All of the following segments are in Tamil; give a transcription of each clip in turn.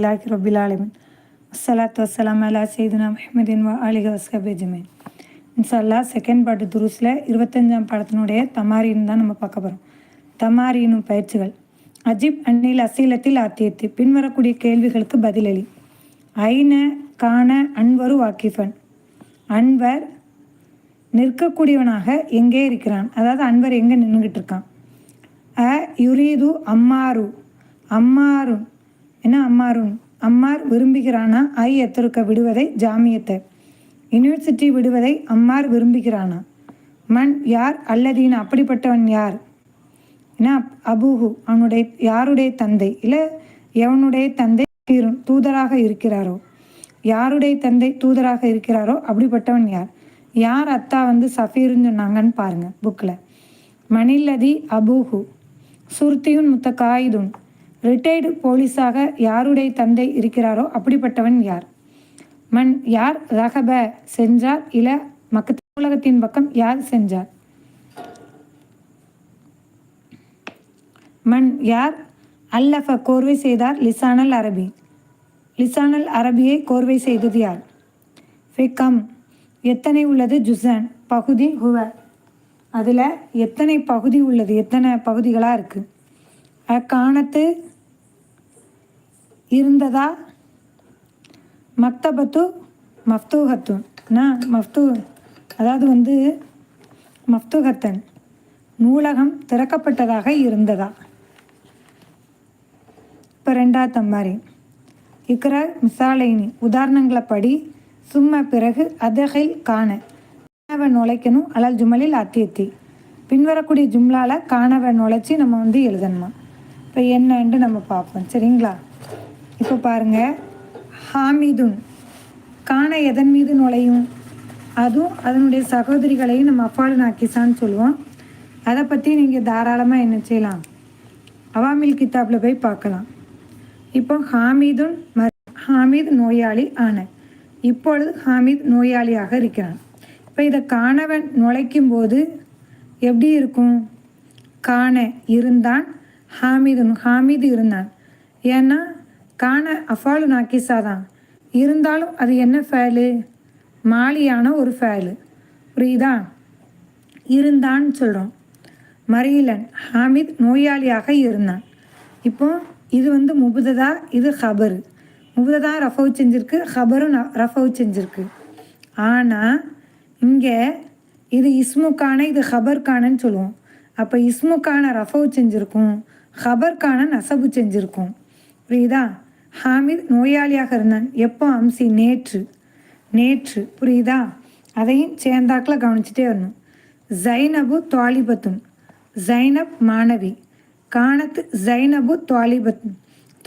அல்லாஹி ரபில் ஆலமின். அஸ்ஸலாத்து வசலாம் அலா சைதுனா முஹமதின் வா அலிக வஸ்கபே ஜமீன் இன்ஷல்லா செகண்ட் பாட்டு துருஸில் இருபத்தஞ்சாம் பாடத்தினுடைய தமாரின்னு தான் நம்ம பார்க்க போகிறோம் தமாரினும் பயிற்சிகள். அஜிப் அன்னில் அசீலத்தில் ஆத்தியத்து. பின்வரக்கூடிய கேள்விகளுக்கு பதிலளி. ஐன காண அன்வரு வாக்கிஃபன். அன்வர் நிற்கக்கூடியவனாக எங்கே இருக்கிறான்? அதாவது அன்வர் எங்கே நின்றுக்கிட்டு இருக்கான்? அ யுரீது அம்மாரு. அம்மாரு என்ன அம்மாருன் அம்மார் விரும்புகிறானா? ஐ எத்தருக்க விடுவதை ஜாமியத்தை. யூனிவர்சிட்டி விடுவதை அம்மார் விரும்புகிறானா? மண் யார்? அல்லதீன் அப்படிப்பட்டவன் யார்? என்ன? அபூஹு அவனுடைய யாருடைய தந்தை? இல்லை எவனுடைய தந்தை? தூதராக இருக்கிறாரோ? யாருடைய தந்தை தூதராக இருக்கிறாரோ? அப்படிப்பட்டவன் யார்? யார் அத்தா வந்து சஃபீர்னு சொன்னாங்கன்னு பாருங்கள் புக்கில் மணில்லதி அபூஹு. சுர்த்தியுன் முத்த காயிதுன் ரிட்டையர்டு போலீஸாக யாருடைய தந்தை இருக்கிறாரோ அப்படிப்பட்டவன் யார்? மண் யார் ரகப சென்றார் இல மக்க உலகத்தின் பக்கம் யார் சென்றார்? மண் யார் அல்லஃப கோர்வை செய்தார்? லிசானல் அரபி. லிசானல் அரபியை கோர்வை செய்தது யார்? ஃபிகம் எத்தனை உள்ளது? ஜுசன். பகுதி ஹுவ. அதில் எத்தனை பகுதி உள்ளது? எத்தனை பகுதிகளாக இருக்குது அக்காணத்து இருந்ததா? மக்தபத்து மஃப்தூஹத்து நான் மஃப்தூ அதாவது வந்து மஃப்தூஹத்தன். நூலகம் திறக்கப்பட்டதாக இருந்ததா? இப்போ ரெண்டாவது தம்மாரி. இக்கிற மிசாலைனி உதாரணங்களை படி சும்மா பிறகு அதகில் காண. காணவ நுழைக்கணும் அலல் ஜுமலில் அத்தியத்தி. பின்வரக்கூடிய ஜும்லாவில் காணவ நுழைச்சி நம்ம வந்து எழுதணுமா? இப்போ என்னன்ட்டு நம்ம பார்ப்போம். சரிங்களா? இப்போ பாருங்கள் ஹாமிதுன். காண எதன் மீது நுழையும்? அதுவும் அதனுடைய சகோதரிகளையும் நம்ம அப்பாலு நாக்கிசான்னு சொல்லுவோம். அதை பற்றி நீங்கள் தாராளமாக என்ன செய்யலாம்? அவாமில் கித்தாப்பில் போய் பார்க்கலாம். இப்போ ஹாமிதுன் ம ஹாமித் நோயாளி ஆன. இப்பொழுது ஹாமித் நோயாளியாக இருக்கிறான். இப்போ இதை காணவன் நுழைக்கும் போது எப்படி இருக்கும்? காண இருந்தான் ஹாமிதுன் ஹாமிது இருந்தான். ஏன்னா காண அஃபாலு நாக்கிசா தான் இருந்தாலும் அது என்ன ஃபேலு? மாலியான ஒரு ஃபேலு. புரியுதா? இருந்தான்னு சொல்கிறோம் மரியலன் ஹாமித் நோயாளியாக இருந்தான். இப்போ இது வந்து முபுததா இது ஹபரு. முபுததா ரஃபவு செஞ்சிருக்கு ஹபரும் ரஃபவு செஞ்சிருக்கு. ஆனால் இங்கே இது இஸ்முக்கான இது ஹபர்கானன்னு சொல்லுவோம். அப்போ இஸ்முக்கான ரஃபவு செஞ்சுருக்கும். ஹபர்கான நசபு செஞ்சுருக்கோம். புரியுதா? ஹாமித் நோயாளியாக இருந்தான். எப்போ அம்சி? நேற்று. நேற்று. புரியுதா? அதையும் சேர்ந்தாக்கில் கவனிச்சுட்டே வரணும். ஜைனபு துவாலிபத்துன் ஜைனப் மாணவி. காணத்து ஜைனபு துவாலிபத்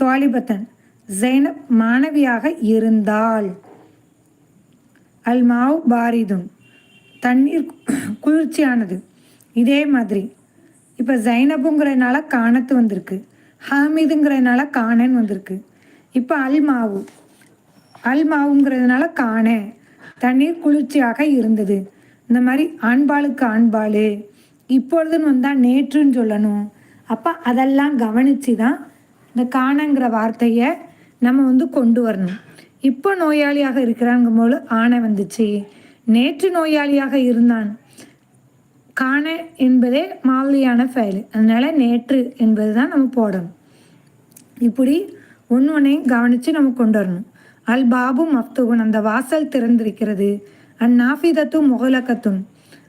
துவாலிபத்தன். ஜைனப் மாணவியாக இருந்தாள். அல்மாவ் பாரிதும். தண்ணீர் குளிர்ச்சியானது. இதே மாதிரி. இப்போ ஜைனபுங்கிறதுனால காணத்து வந்திருக்கு. ஹாமிதுங்கிறதுனால காணன்னு வந்திருக்கு. இப்போ அல் மாவு அல் மாவுங்கிறதுனால காண. தண்ணீர் குளிர்ச்சியாக இருந்தது. இந்த மாதிரி ஆண்பாளுக்கு ஆண்பாள் இப்பொழுதுன்னு வந்தால் நேற்றுன்னு சொல்லணும். அப்போ அதெல்லாம் கவனித்து தான் இந்த காணங்கிற வார்த்தையை நம்ம வந்து கொண்டு வரணும். இப்போ நோயாளியாக இருக்கிறாங்கும் போது ஆணை வந்துச்சு. நேற்று நோயாளியாக இருந்தான். காண என்பதே மாலியான ஃபைலு அதனால் நேற்று என்பது தான் நம்ம போடணும். இப்படி ஒன்று ஒன்றையும் கவனித்து நம்ம கொண்டு வரணும். அல் பாபு மஃப்துகுன் அந்த வாசல் திறந்திருக்கிறது. அந் நாஃபிதத்து முகலக்கத்துன்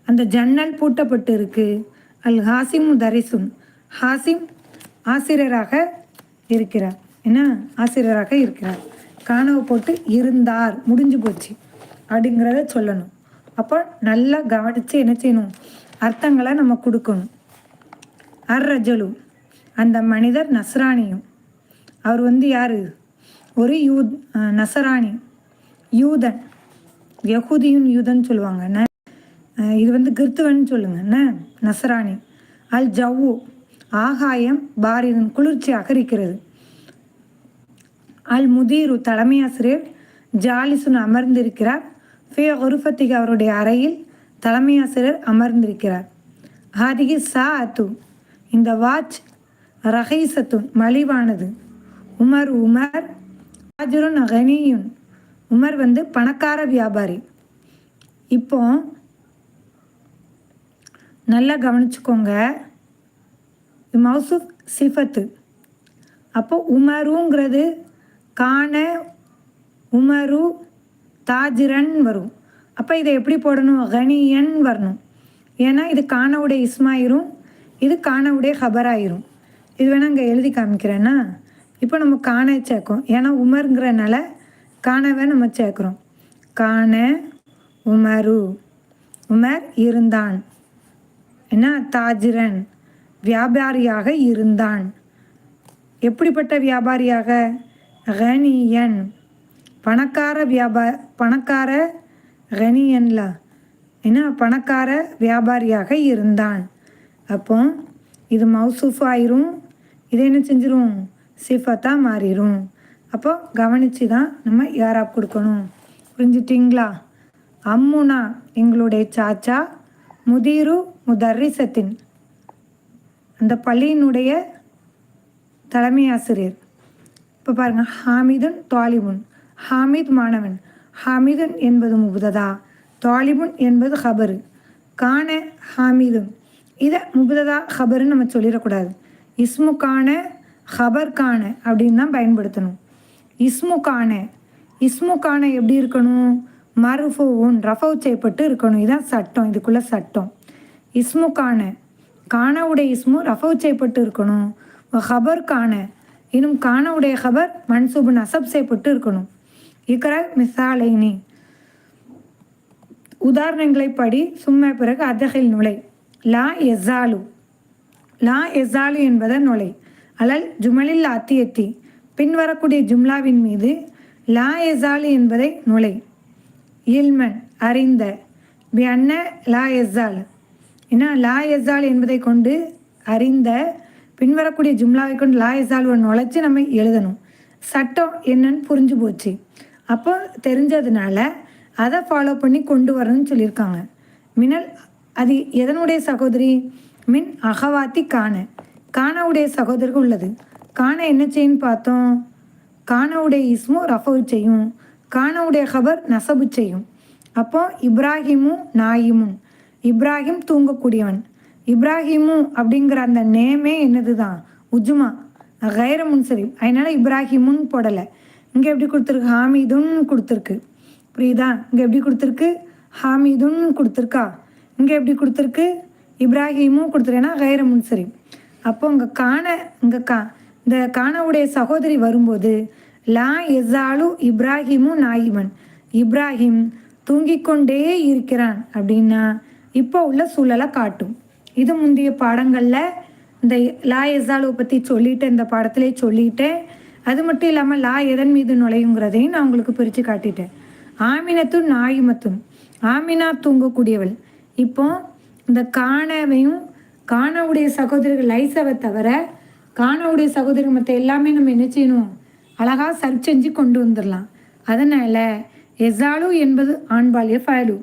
அந்த ஜன்னல் பூட்டப்பட்டு இருக்கு அல் ஹாசிம் தரிசுன் ஹாசிம் ஆசிரியராக இருக்கிறார். என்ன? ஆசிரியராக இருக்கிறார். காணவு போட்டு இருந்தார். முடிஞ்சு போச்சு. அப்படிங்கிறத சொல்லணும். அப்போ நல்லா கவனித்து என்ன செய்யணும்? அர்த்தங்களை நம்ம கொடுக்கணும். அர் ரஜலு அந்த மனிதர் நஸ்ரானியும் அவர் வந்து யார்? ஒரு யூத் நசராணி. யூதன். யகுதியும் யூதன் சொல்லுவாங்க. இது வந்து கிறித்துவன் சொல்லுங்க. நசராணி. அல் ஜவ்வு ஆகாயம் பாரிதன் குளிர்ச்சியாக இருக்கிறது அல் முதீரு தலைமை ஆசிரியர் ஜாலிசுன் அமர்ந்திருக்கிறார். ஃபே ஒருஃபத்திக் அவருடைய அறையில் தலைமை ஆசிரியர் அமர்ந்திருக்கிறார். ஹாதிகி சா அத்து இந்த வாட்ச் ரஹீசத்துன் மலிவானது. உமர் உமர் தாஜுருன் ஹனியுன் உமர் வந்து பணக்கார வியாபாரி. இப்போ நல்லா கவனிச்சுக்கோங்க. மௌசுப் சிஃபத்து. அப்போ உமருங்கிறது காண உமரு தாஜிரன் வரும். அப்போ இதை எப்படி போடணும்? கனியன் வரணும். ஏன்னா இது காணவுடைய இஸ்மாயிரும் இது காணவுடைய ஹபராயிரும். இது வேணால் இங்கே எழுதி காமிக்கிறேன்னா இப்போ நம்ம காண சேர்க்கோம் ஏன்னா உமருங்கிறனால காணவை நம்ம சேர்க்குறோம். காண உமரு. உமர் இருந்தான். என்ன? தாஜிரன். வியாபாரியாக இருந்தான். எப்படிப்பட்ட வியாபாரியாக? கனியன் பணக்கார வியாபா பணக்கார கனியன்ல ஏன்னா பணக்கார வியாபாரியாக இருந்தான். அப்போ இது மௌசூஃப் ஆயிரும் இது என்ன செஞ்சிரும்? சிஃபத்தாக மாறிடும் அப்போ கவனித்து தான் நம்ம யாராப் கொடுக்கணும். புரிஞ்சிட்டிங்களா? அம்முனா எங்களுடைய சாச்சா முதிரு முதர்ரிசத்தின் அந்த பள்ளியினுடைய தலைமை ஆசிரியர். இப்போ பாருங்கள் ஹாமிதுன் தாலிபுன் ஹாமித் மாணவன். ஹாமிதுன் என்பது முபுததா தாலிபுன் என்பது ஹபரு. கான ஹாமிதுன் இதை முபுததா ஹபருன்னு நம்ம சொல்லிடக்கூடாது. இஸ்மு கான ஹபர் கான அப்படின்னு தான் பயன்படுத்தணும். இஸ்மு கான இஸ்மு கான எப்படி இருக்கணும்? மருஃபூன் ரஃபவ் செய்யப்பட்டு இருக்கணும். இதுதான் சட்டம் இதுக்குள்ளே சட்டம். இஸ்மு கான கானாவுடைய இஸ்மு ரஃபவ் செய்யப்பட்டு இருக்கணும். ஹபர் கான இன்னும் கானாவுடைய ஹபர் மன்சூபு நசப் செய்யப்பட்டு இருக்கணும். இக்கர மிசாலைனி. உதாரணங்களை படி சும்மா பிறகு அதகில் நுழை. லா எசாலு. லா எசாலு என்பதன் நுழை. அலல் ஜுமலில் அத்தியத்தி. பின்வரக்கூடிய ஜும்லாவின் மீது லா எசாலு என்பதை நுழை. இல்மன் அறிந்த. பி அன்ன லா எஸ்ஸால் ஏன்னா லா எஸ்ஸால் என்பதை கொண்டு அறிந்த பின்வரக்கூடிய ஜும்லாவை கொண்டு லா எஸால் நுழைச்சி நம்ம எழுதணும். சட்டம் என்னன்னு புரிஞ்சு போச்சு. அப்போ தெரிஞ்சதுனால அதை ஃபாலோ பண்ணி கொண்டு வரணும்னு சொல்லியிருக்காங்க. மினல் அது எதனுடைய சகோதரி? மின் அகவாத்தி காண. காணவுடைய சகோதரர்கள் உள்ளது. காண என்ன செய்யுன்னு பார்த்தோம். காணவுடைய இஸ்மு ரஃபவு செய்யும். காணவுடைய ஹபர் நசபு செய்யும். அப்போ இப்ராஹிமும் நாயிமும். இப்ராஹிம் தூங்கக்கூடியவன். இப்ராஹிமு அப்படிங்கிற அந்த நேமே என்னது தான் உஜ்மா. கைர முன்சரி அதனால் இப்ராஹிமுன்னு போடலை. இங்கே எப்படி கொடுத்துருக்கு? ஹாமிதுன்னு கொடுத்துருக்கு. புரியுதா? இங்கே எப்படி கொடுத்துருக்கு? ஹாமிதுன்னு கொடுத்துருக்கா? இங்கே எப்படி கொடுத்துருக்கு? இப்ராஹிமும் கொடுத்துருக்கேன்னா கைர முன்சரி அப்போ இங்கே காண இங்கே கா இந்த காணவுடைய சகோதரி வரும்போது லா எசாலு இப்ராஹிமும் நாயிமன் இப்ராஹிம் தூங்கிக் கொண்டே இருக்கிறான் அப்படின்னா இப்போ உள்ள சூழலை காட்டும். இது முந்தைய பாடங்களில் இந்த லா எஸாலுவை பற்றி சொல்லிட்டேன் இந்த பாடத்திலே சொல்லிட்டேன் அது மட்டும் இல்லாமல் லா எதன் மீது நுழையுங்கிறதையும் நான் உங்களுக்கு பிரித்து காட்டிட்டேன். ஆமினத்தும் நாயுமத்தும் ஆமினா தூங்கக்கூடியவள். இப்போ இந்த காணவையும் காணவுடைய சகோதரிகள் லைசவை தவிர காணவுடைய சகோதரி மற்ற எல்லாமே நம்ம என்ன செய்யணும்? அழகாக சர்ச் செஞ்சு கொண்டு வந்துடலாம். அதனால் எசாலு என்பது ஆண்பால் எஃபாலு.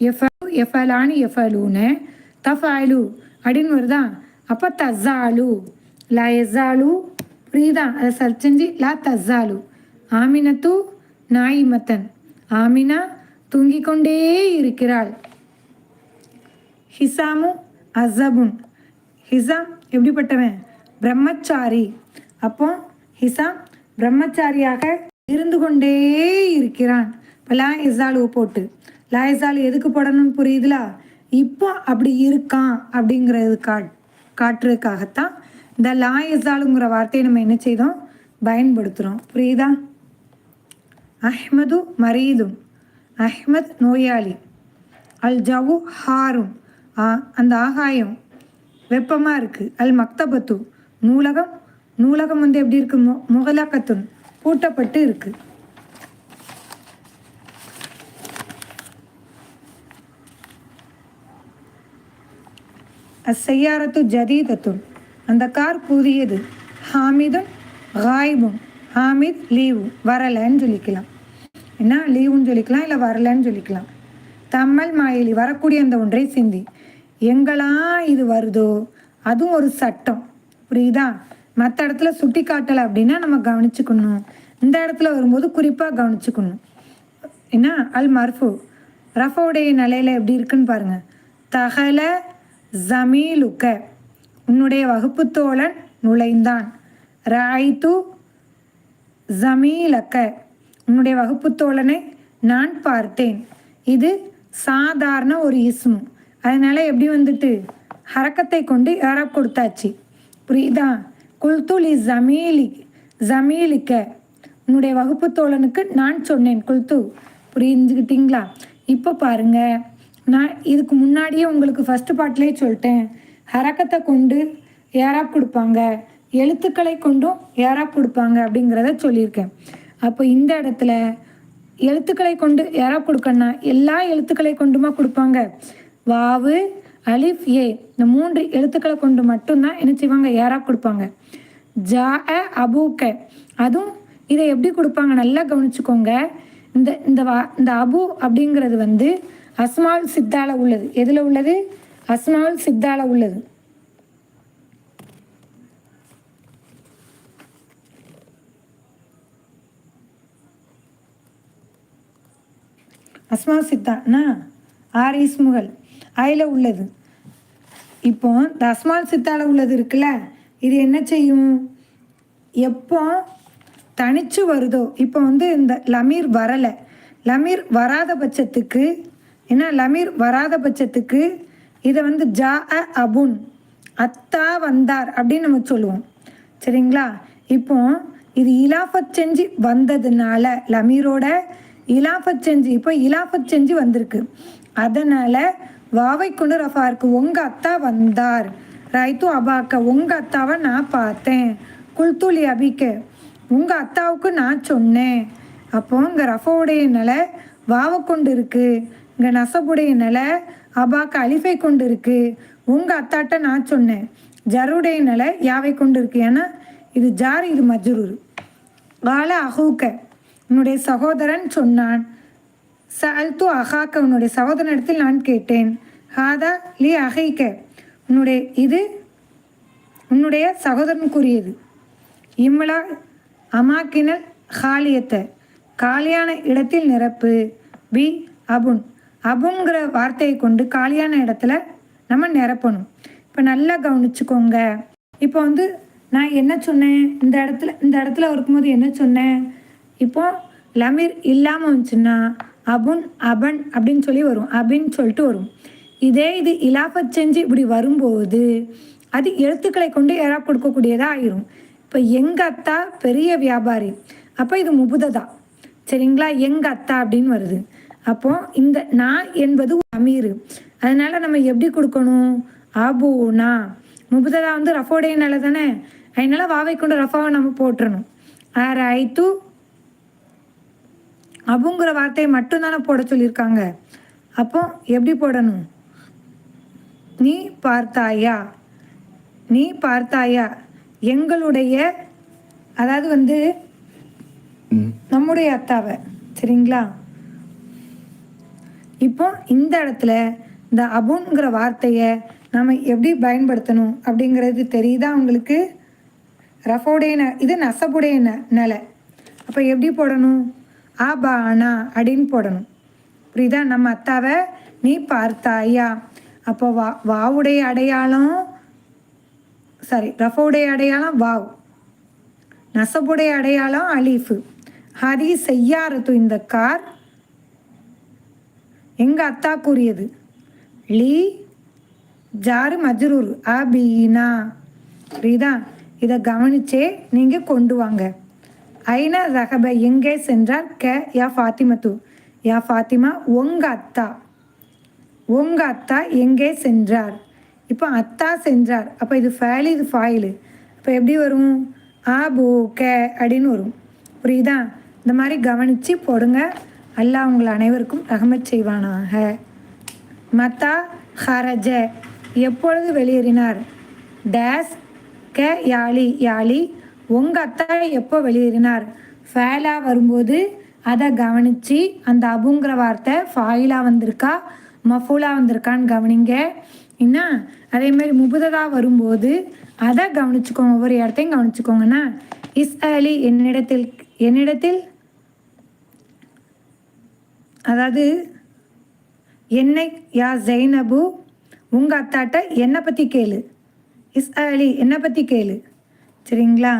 எஃபாலு எஃபாலானு எஃபாலுன்னு தஃபாலு அப்படின்னு வருதா? அப்போ தசாலு. லா எஸாலு பிரீதா அதை சர்ச் செஞ்சு லா தஸாலு ஆமினத்து நாயிமத்தன். ஆமினா தூங்கிக் கொண்டே இருக்கிறாள். ஹிசாமு அசபுன் ஹிசாம் எப்படிப்பட்டவன்? பிரம்மச்சாரி. அப்போ ஹிசாம் பிரம்மச்சாரியாக இருந்து கொண்டே இருக்கிறான். இப்போ லா இசாலு போட்டு. லா இசாலு எதுக்கு போடணும்னு புரியுதுலா? இப்போ அப்படி இருக்கான் அப்படிங்கிறது காட் காட்டுறதுக்காகத்தான் இந்த லா இசாலுங்கிற வார்த்தையை நம்ம என்ன செய்தோம்? பயன்படுத்துகிறோம் புரியுதா? அஹ்மது மரீதும் அஹ்மத் நோயாளி அல் ஜவு ஹாரும் ஆ அந்த ஆகாயம் வெப்பமாக இருக்குது அல் மக்தபத்து நூலகம் நூலகம் வந்து எப்படி இருக்கு? மு முகலக்கத்தும் பூட்டப்பட்டு இருக்கு. அசையாரத்து ஜதீதத்துன் அந்த கார் புதியது ஹாமிதும் காய்பும் ஹாமித் லீவு வரலைன்னு சொல்லிக்கலாம். என்ன லீவுன்னு சொல்லிக்கலாம் இல்லை வரலைன்னு சொல்லிக்கலாம். தம்மல் மாயிலி வரக்கூடிய அந்த ஒன்றை சிந்தி. எங்கெல்லாம் இது வருதோ? அதுவும் ஒரு சட்டம். புரியுதா? மற்ற இடத்துல சுட்டி காட்டலை அப்படின்னா நம்ம கவனிச்சுக்கணும். இந்த இடத்துல வரும்போது குறிப்பாக கவனிச்சுக்கணும். என்ன அல் மர்ஃபு ரஃபோடைய நிலையில் எப்படி இருக்குன்னு பாருங்க. தகல ஜமீலுக்க. உன்னுடைய வகுப்பு தோழன் நுழைந்தான். ராய்து ஜமீலக்க. உன்னுடைய வகுப்பு தோழனை நான் பார்த்தேன். இது சாதாரண ஒரு இஸ்மு. அதனால எப்படி வந்துட்டு? ஹரக்கத்தை கொண்டு யாராப் கொடுத்தாச்சு. புரியுதா? குல்துலி ஜமீலி ஜமீலிக்க. உன்னுடைய வகுப்பு தோழனுக்கு நான் சொன்னேன் குல்து. புரிஞ்சுக்கிட்டீங்களா இப்போ பாருங்க. நான் இதுக்கு முன்னாடியே உங்களுக்கு ஃபஸ்ட்டு பாட்டிலே சொல்லிட்டேன். ஹரக்கத்தை கொண்டு ஏராப் கொடுப்பாங்க? எழுத்துக்களை கொண்டும் ஏராப் கொடுப்பாங்க அப்படிங்கிறத சொல்லியிருக்கேன். அப்போ இந்த இடத்துல எழுத்துக்களை கொண்டு யாராக கொடுக்கணும்னா எல்லா எழுத்துக்களை கொண்டுமா கொடுப்பாங்க? வாவு அலிஃப் ஏ. இந்த மூன்று எழுத்துக்களை கொண்டு மட்டும்தான் என்ன செய்வாங்க? யாராக கொடுப்பாங்க? ஜா அ அபூக்க. அதுவும் இதை எப்படி கொடுப்பாங்க? நல்லா கவனிச்சுக்கோங்க. இந்த இந்த வா இந்த அபு அப்படிங்கிறது வந்து அஸ்மால் சித்தால உள்ளது. எதில் உள்ளது? அஸ்மால் சித்தால உள்ளது. அஸ்மா சித்தானா ஆர் இஸ்முகல் அதில் உள்ளது. இப்போ இந்த அஸ்மால் சித்தால உள்ளது இருக்குல்ல இது என்ன செய்யும்? எப்போ தனிச்சு வருதோ இப்போ வந்து இந்த லமீர் வரலை. லமீர் வராத பட்சத்துக்கு என்ன லமீர் வராத பட்சத்துக்கு இதை வந்து ஜா அ அபுன் அத்தா வந்தார் அப்படின்னு நம்ம சொல்லுவோம். சரிங்களா? இப்போ இது இலாஃபத் செஞ்சு வந்ததுனால லமீரோட இலாஃபத் செஞ்சு இப்போ இலாஃபத் செஞ்சு வந்திருக்கு. அதனால வாவை கொண்டு ரஃபா இருக்கு உங்க அத்தா வந்தார். ரைத்து அபாக்க உங்க அத்தாவை நான் பார்த்தேன். குல்துலி அபிக்க உங்க அத்தாவுக்கு நான் சொன்னேன். அப்போ இங்கே ரஃபோடைய நிலை வாவை கொண்டு இருக்கு. இங்கே நசபுடைய நிலை அபாக்க அலிஃபை கொண்டு இருக்கு உங்க அத்தாட்ட நான் சொன்னேன். ஜருடைய நிலை யாவை கொண்டு இருக்கு ஏன்னா இது ஜார் இது மஜ்ரூர். வாழ அஹூக்க உன்னுடைய சகோதரன் சொன்னான். சல்து அஹாக்க உன்னுடைய சகோதரன் இடத்தில் நான் கேட்டேன். ஹாதா லி அகைக்க உன்னுடைய இது உன்னுடைய சகோதரனுக்குரியது. இம்லா அமாக்கினல் காலியத்தை காலியான இடத்தில் நிரப்பு. பி அபுன். அபுங்கிற வார்த்தையை கொண்டு காலியான இடத்துல நம்ம நிரப்பணும். இப்போ நல்லா கவனிச்சுக்கோங்க. இப்போ வந்து நான் என்ன சொன்னேன்? இந்த இடத்துல இந்த இடத்துல இருக்கும்போது என்ன சொன்னேன்? இப்போ லமீர் இல்லாமல் வந்துச்சுன்னா அபுன் அபன் அப்படின்னு சொல்லி வரும். அபின்னு சொல்லிட்டு வரும். இதே இது இலாபத் செஞ்சு இப்படி வரும்போது அது எழுத்துக்களை கொண்டு யாரா கொடுக்கக்கூடியதாக ஆயிரும். இப்போ எங்கள் அத்தா பெரிய வியாபாரி. அப்போ இது முபுததா. சரிங்களா? எங்கள் அத்தா அப்படின்னு வருது. அப்போ இந்த நான் என்பது அமீர். அதனால நம்ம எப்படி கொடுக்கணும்? ஆபூனா முபுததா வந்து ரஃபோடைய நிலை தானே? அதனால வாவை கொண்டு ரஃபாவை நம்ம போட்டுறணும். ஆர் ஐத்து அபுங்கிற வார்த்தையை மட்டும்தானே போட சொல்லியிருக்காங்க. அப்போ எப்படி போடணும்? நீ பார்த்தாயா? நீ பார்த்தாயா? எங்களுடைய அதாவது வந்து நம்முடைய அத்தாவை. சரிங்களா? இப்போ இந்த இடத்துல இந்த அபுங்கிற வார்த்தையை நம்ம எப்படி பயன்படுத்தணும் அப்படிங்கிறது தெரியுதா உங்களுக்கு? ரஃபோடைய இது நசபுடைய நிலை. அப்போ எப்படி போடணும்? ஆபானா அப்படின்னு போடணும். புரியுதா? நம்ம அத்தாவை நீ பார்த்தாயா? அப்போ வா வாவுடைய அடையாளம் சாரி ரஃபோடைய அடையாளம் வாவ். நசபுடைய அடையாளம் அலீஃபு. ஹரி செய்யாரத்து இந்த கார் எங்கள் அத்தா கூறியது? லீ ஜாரு மஜ்ரூர் அபீனா ரீதா இதை கவனிச்சே நீங்கள் கொண்டு வாங்க. ஐநா ரகப எங்கே சென்றார்? க யா ஃபாத்திமத்து யா ஃபாத்திமா உங்க அத்தா. உங்க அத்தா எங்கே சென்றார்? இப்போ அத்தா சென்றார். அப்போ இது ஃபேலு இது ஃபாயிலு அப்போ எப்படி வரும்? ஆ பூ கே அப்படின்னு வரும். புரியுதா? இந்த மாதிரி கவனித்து போடுங்க. அல்லாஹ் உங்கள் அனைவருக்கும் ரகமச் செய்வானாக. மத்தா ஹரஜ. எப்பொழுது வெளியேறினார்? டேஸ் க யாழி யாழி உங்கள் அத்தா எப்போ வெளியேறினார்? ஃபேலா வரும்போது அதை கவனித்து அந்த அபுங்கிற வார்த்தை ஃபாயிலா வந்திருக்கா? மஃபூலா வந்திருக்கான்னு கவனிங்க. என்ன? அதே மாதிரி முபுததா வரும்போது அதை கவனிச்சுக்கோங்க. ஒவ்வொரு இடத்தையும் கவனிச்சுக்கோங்கண்ணா இஸ் அலி என்னிடத்தில் என்னிடத்தில் அதாவது என்னை யா ஜெய்னபு உங்கள் அத்தாட்ட என்னை பற்றி கேளு. இஸ் அலி என்னை பற்றி கேளு. சரிங்களா?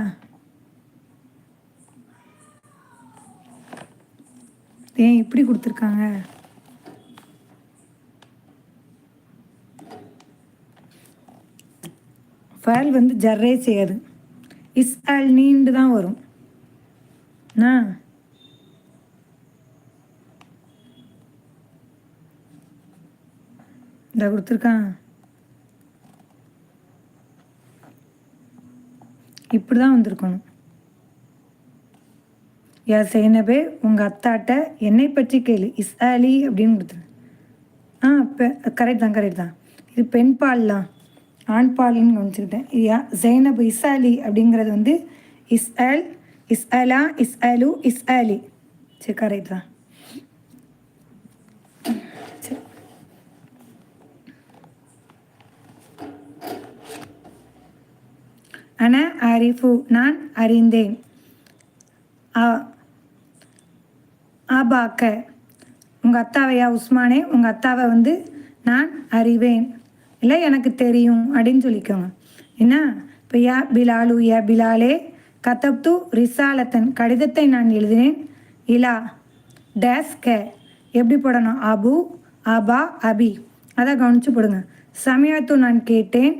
ஏன் இப்படி கொடுத்துருக்காங்க? ஃபைல் வந்து ஜர்ரே செய்யாது. இஸ் அல் நீண்டு தான் வரும். நான் இந்த கொடுத்துருக்கான். இப்படி தான் வந்திருக்கணும் யா சைனபே உங்கள் அத்தாட்ட என்னை பற்றி கேளு. இஸ் அலி அப்படின்னு கொடுத்துரு ஆ பெ கரெக்ட் தான் கரெக்ட் தான். இது பெண் பால்லாம். ஆண் பால்னு கவனிச்சுக்கிட்டேன். யா ஜைனப் இஸ் அலி அப்படிங்கிறது வந்து இஸ் அல் இஸ் அலா இஸ் அலு இஸ் அலி சரி கரெக்ட் தான். அன அரிஃபு நான் அறிந்தேன். ஆ ஆபாக்க உங்கள் அத்தாவையா உஸ்மானே உங்கள் அத்தாவை வந்து நான் அறிவேன். இல்லை எனக்கு தெரியும் அப்படின்னு சொல்லிக்கோங்க. என்ன? இப்போ யா பிலாலு யா பிலாலே கதப்து ரிசாலத்தன் கடிதத்தை நான் எழுதினேன். இலா டேஸ் க எப்படி போடணும்? அபு அபா அபி. அதை கவனிச்சு போடுங்க. சமயத்து நான் கேட்டேன்.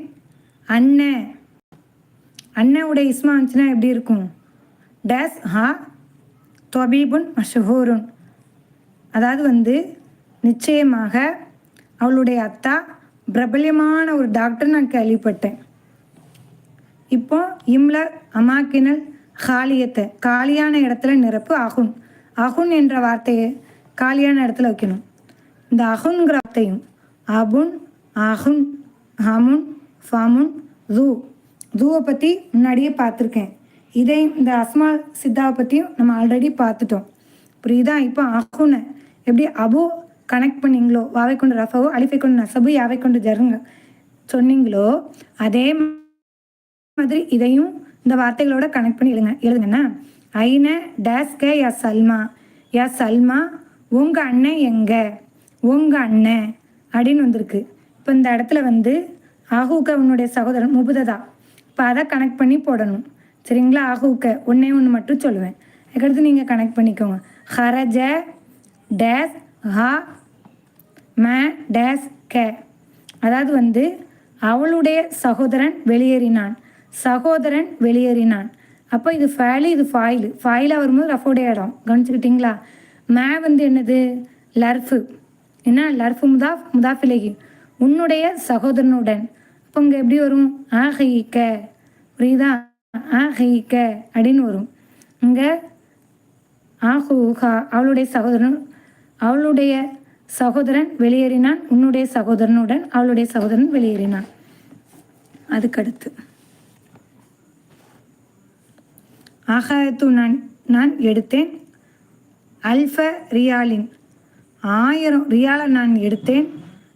அண்ணன் அண்ணனுடைய இஸ்மா வந்துச்சுன்னா எப்படி இருக்கும்? டேஸ் ஹா தொபீபுன் மஷஹூருன். அதாவது வந்து நிச்சயமாக அவளுடைய அத்தா பிரபல்யமான ஒரு டாக்டர் நான் கேள்விப்பட்டேன். இப்போ இம்ல அமாக்கினல் காலியத்தை காலியான இடத்துல நிரப்பு அகுன். அகுன் என்ற வார்த்தையை காலியான இடத்துல வைக்கணும். இந்த அகுன்கிற வார்த்தையும் அபுன் அகுன் ஹமுன் ஃபமுன் ஜூ தூவை பற்றி முன்னாடியே பார்த்துருக்கேன். இதே இந்த அஸ்மா சித்தாவை பற்றியும் நம்ம ஆல்ரெடி பார்த்துட்டோம். புரியுதா? இப்போ அகுனை எப்படி அபு கனெக்ட் பண்ணீங்களோ வாவை கொண்டு ரஃபவோ அலிஃபை கொண்டு நசபு யாவை கொண்டு ஜருங்க சொன்னீங்களோ அதே மாதிரி இதையும் இந்த வார்த்தைகளோட கனெக்ட் பண்ணி எழுங்க. எழுதுங்கண்ணா ஐன டேஸ் கே யா சல்மா. யா சல்மா உங்க அண்ணன் எங்க? உங்க அண்ணன் அப்படின்னு வந்திருக்கு. இப்போ இந்த இடத்துல வந்து ஆஹூக்க உன்னுடைய சகோதரன் முபுததா. இப்போ அதை கனெக்ட் பண்ணி போடணும். சரிங்களா? ஆஹூக்க ஒன்றே ஒன்று மட்டும் சொல்லுவேன். அதுக்கடுத்து நீங்கள் கனெக்ட் பண்ணிக்கோங்க. ஹரஜ டேஸ் ஹா ம டேஸ் கே. அதாவது வந்து அவளுடைய சகோதரன் வெளியேறினான். சகோதரன் வெளியேறினான். அப்போ இது ஃபேலு இது ஃபாயிலு ஃபாயிலாக வரும்போது ரஃபோடைய இடம். கவனிச்சுக்கிட்டிங்களா? மே வந்து என்னது? லர்ஃபு. என்ன? லர்ஃபு முதாஃப் முதாஃபிலேகி. உன்னுடைய சகோதரனுடன். அப்போ இங்கே எப்படி வரும்? ஆஹிக்க புரியுதா? ஆஹிக்க அப்படின்னு வரும். இங்கே ஆஹூஹா அவளுடைய சகோதரன் அவளுடைய சகோதரன் வெளியேறினான். உன்னுடைய சகோதரனுடன் அவளுடைய சகோதரன் வெளியேறினான். அதுக்கடுத்து. ஆகாயத்து நான் நான் எடுத்தேன். அல்ஃப ரியாலின். ஆயிரம் ரியாலை நான் எடுத்தேன்.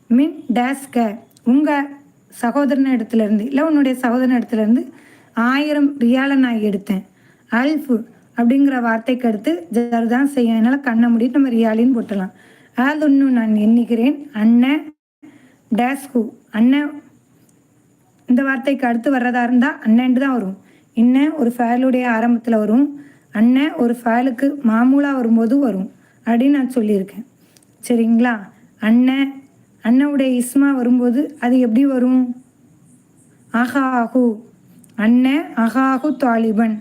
மின் டேஸ்க. உங்கள் சகோதரன் இடத்துலேருந்து இல்லை உன்னுடைய சகோதரன் இடத்துலேருந்து ஆயிரம் ரியாலை நான் எடுத்தேன். அல்ஃபு அப்படிங்கிற வார்த்தைக்கு அடுத்து ஜர் தான் செய்யும். அதனால் கண்ணை முடி நம்ம ரியாலின்னு போட்டலாம் அது இன்னும் நான் எண்ணிக்கிறேன் அண்ணன் டேஸ்கு அண்ணன் இந்த வார்த்தைக்கு அடுத்து வர்றதா இருந்தால் அண்ணன்ட்டு தான் வரும். இன்ன ஒரு ஃபேலுடைய ஆரம்பத்தில் வரும். அண்ணன் ஒரு ஃபேலுக்கு மாமூலாக வரும்போது வரும். அப்படின்னு நான் சொல்லியிருக்கேன். சரிங்களா? அண்ணன் அண்ணனுடைய இஸ்மா வரும்போது அது எப்படி வரும்? ஆஹாஹு அண்ணன் அஹாஹு தாலிபன்.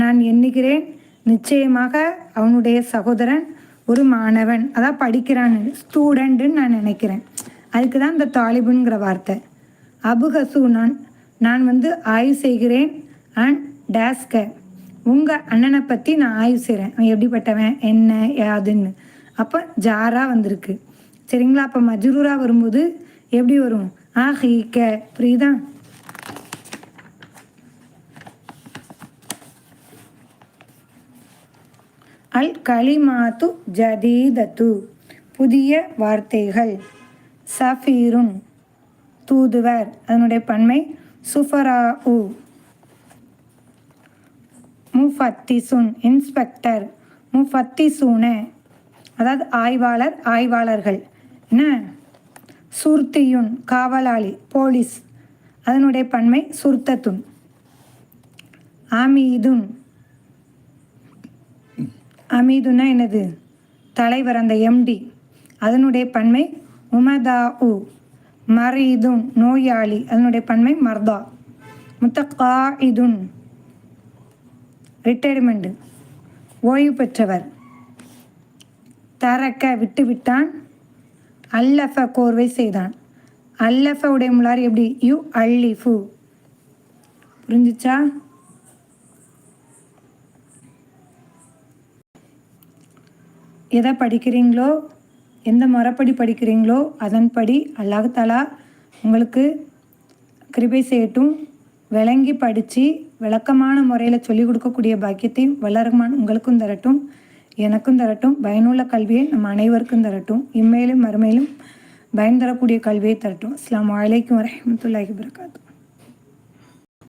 நான் எண்ணுகிறேன் நிச்சயமாக அவனுடைய சகோதரன் ஒரு மாணவன். அதான் படிக்கிறான் ஸ்டூடெண்ட்டுன்னு நான் நினைக்கிறேன். அதுக்கு தான் இந்த தாலிபுங்கிற வார்த்தை. அபுகசு நான் நான் வந்து ஆய்வு செய்கிறேன் அண்ட் டேஸ்க உங்கள் அண்ணனை பற்றி நான் ஆய்வு செய்கிறேன் அவன் எப்படிப்பட்டவன் என்ன யாதுன்னு அப்போ ஜாரா வந்திருக்கு. சரிங்களா? அப்போ மஜ்ரூரா வரும்போது எப்படி வரும்? ஆ ஹீக்க புரியுதா? அல் கலிமாத்து ஜதீதத்து. புதிய வார்த்தைகள். சஃபீரும். தூதுவர். அதனுடைய பன்மை சுஃபரா உ முஃபத்திசுன். இன்ஸ்பெக்டர். முஃபத்திசூன. அதாவது ஆய்வாளர் ஆய்வாளர்கள். என்ன சுர்த்தியுன் காவலாளி போலீஸ். அதனுடைய பன்மை சுர்த்தத்துன். அமீதுன். அமீதுன்னா என்னது? தலைவர் அந்த எம்டி அதனுடைய பன்மை உமதா உ மரீதுன் நோயாளி. அதனுடைய பன்மை மர்தா. முத்தகா இதுன் ரிட்டையர்மெண்ட் ஓய்வு பெற்றவர். தரக்க விட்டு விட்டான் அல்லஃப கோர்வை செய்தான். அல்லஃப உடைய முலார் எப்படி? யு அல்லிஃபு. புரிஞ்சுச்சா? எதை படிக்கிறீங்களோ எந்த முறைப்படி படிக்கிறீங்களோ அதன்படி அல்லாஹாலா உங்களுக்கு கிருபை செய்யட்டும். விளங்கி படித்து விளக்கமான முறையில் சொல்லிக் கொடுக்கக்கூடிய பாக்கியத்தையும் வல்லரமான் உங்களுக்கும் தரட்டும். எனக்கும் தரட்டும் பயனுள்ள கல்வியை நம்ம அனைவருக்கும் தரட்டும் இம்மையிலும் மறுமையிலும் பயன் தரக்கூடிய கல்வியை தரட்டும். இஸ்லாம் வாழைக்கும் வரமத்துல்லாஹி வபரகாத்துஹு.